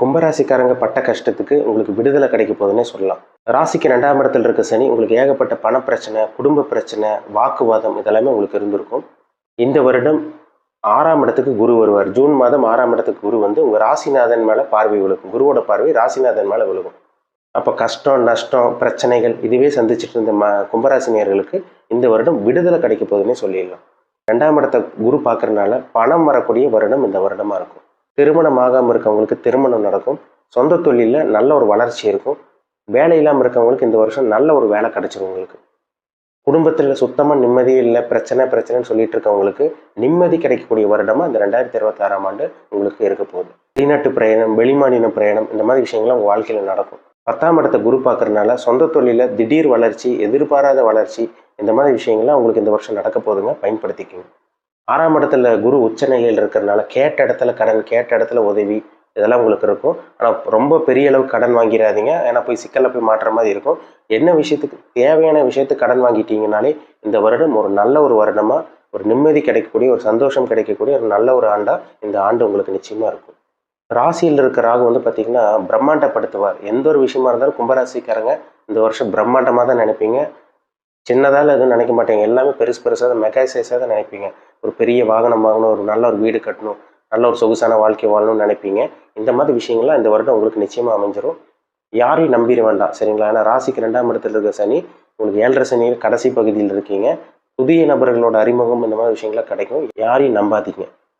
கும்பராசிக்காரங்க பட்ட கஷ்டத்துக்கு உங்களுக்கு விடுதலை கிடைக்க போகுதுன்னே சொல்லலாம். ராசிக்கு ரெண்டாம் இடத்துல இருக்க சனி உங்களுக்கு ஏகப்பட்ட பண பிரச்சனை குடும்ப பிரச்சனை வாக்குவாதம் இதெல்லாமே உங்களுக்கு இருந்திருக்கும். இந்த வருடம் ஆறாம் இடத்துக்கு குரு வருவார். ஜூன் மாதம் ஆறாம் இடத்துக்கு குரு வந்து உங்கள் ராசிநாதன் மேலே பார்வை விழுக்கும் குருவோட பார்வை ராசிநாதன் மேலே விழுகும். அப்போ கஷ்டம் நஷ்டம் பிரச்சனைகள் இதுவே சந்திச்சுட்டு இருந்த ம கும்பராசினியர்களுக்கு இந்த வருடம் விடுதலை கிடைக்க போகுதுன்னே சொல்லிடலாம். ரெண்டாம் இடத்தை குரு பார்க்குறதுனால பணம் வரக்கூடிய வருடம் இந்த வருடமாக இருக்கும். திருமணம் ஆகாமல் இருக்கவங்களுக்கு திருமணம் நடக்கும். சொந்த தொழிலில் நல்ல ஒரு வளர்ச்சி இருக்கும். வேலை இல்லாமல் இருக்கவங்களுக்கு இந்த வருஷம் நல்ல ஒரு வேலை கிடைச்சிரும் உங்களுக்கு. குடும்பத்தில் சுத்தமாக நிம்மதியே இல்லை பிரச்சனை பிரச்சனைன்னு சொல்லிட்டு இருக்கவங்களுக்கு நிம்மதி கிடைக்கக்கூடிய வருடமாக இந்த ரெண்டாயிரத்தி இருபத்தாறாம் ஆண்டு உங்களுக்கு இருக்க போகுது. வெளிநாட்டு பிரயாணம் வெளிமாநில பிரயாணம் இந்த மாதிரி விஷயங்கள்லாம் உங்கள் வாழ்க்கையில் நடக்கும். பத்தாம் இடத்தை குரு பார்க்குறதுனால சொந்த தொழிலில் திடீர் வளர்ச்சி எதிர்பாராத வளர்ச்சி இந்த மாதிரி விஷயங்கள்லாம் உங்களுக்கு இந்த வருஷம் நடக்க போதுங்க பயன்படுத்திக்கோங்க. ஆறாம் இடத்துல குரு உச்ச நிலையில் இருக்கிறனால கேட்ட இடத்துல கடன் கேட்ட இடத்துல உதவி இதெல்லாம் உங்களுக்கு இருக்கும். ஆனால் ரொம்ப பெரிய அளவு கடன் வாங்கிடாதீங்க. ஏன்னா போய் சிக்கலில் போய் மாட்டுற மாதிரி இருக்கும். என்ன விஷயத்துக்கு தேவையான விஷயத்துக்கு கடன் வாங்கிட்டீங்கனாலே இந்த வருடம் ஒரு நல்ல ஒரு வருடமாக ஒரு நிம்மதி கிடைக்கக்கூடிய ஒரு சந்தோஷம் கிடைக்கக்கூடிய ஒரு நல்ல ஒரு ஆண்டாக இந்த ஆண்டு உங்களுக்கு நிச்சயமாக இருக்கும். ராசியில் இருக்க ராகு வந்து பார்த்திங்கன்னா பிரம்மாண்டப்படுத்துவார். எந்த ஒரு விஷயமா இருந்தாலும் கும்பராசிக்காரங்க இந்த வருஷம் பிரம்மாண்டமாக தான் நினைப்பீங்க. சின்னதால் எதுவும் நினைக்க மாட்டீங்க. எல்லாமே பெருசு பெருசாக தான் மெகா சைஸாக தான் நினைப்பீங்க. ஒரு பெரிய வாகனம் வாங்கணும் ஒரு நல்ல ஒரு வீடு கட்டணும் நல்ல ஒரு சொகுசான வாழ்க்கை வாழணும்னு நினைப்பீங்க. இந்த மாதிரி விஷயங்கள்லாம் இந்த வருடம் உங்களுக்கு நிச்சயமாக அமைஞ்சிரும். யாரையும் நம்பிட வேண்டாம் சரிங்களா? ஏன்னா ராசிக்கு ரெண்டாம் இடத்துல இருக்க சனி உங்களுக்கு ஏழரை சனியில் கடைசி பகுதியில் இருக்கீங்க. புதிய நபர்களோட அறிமுகம் இந்த மாதிரி விஷயங்கள்லாம் கிடைக்கும். யாரையும் நம்பாதீங்க.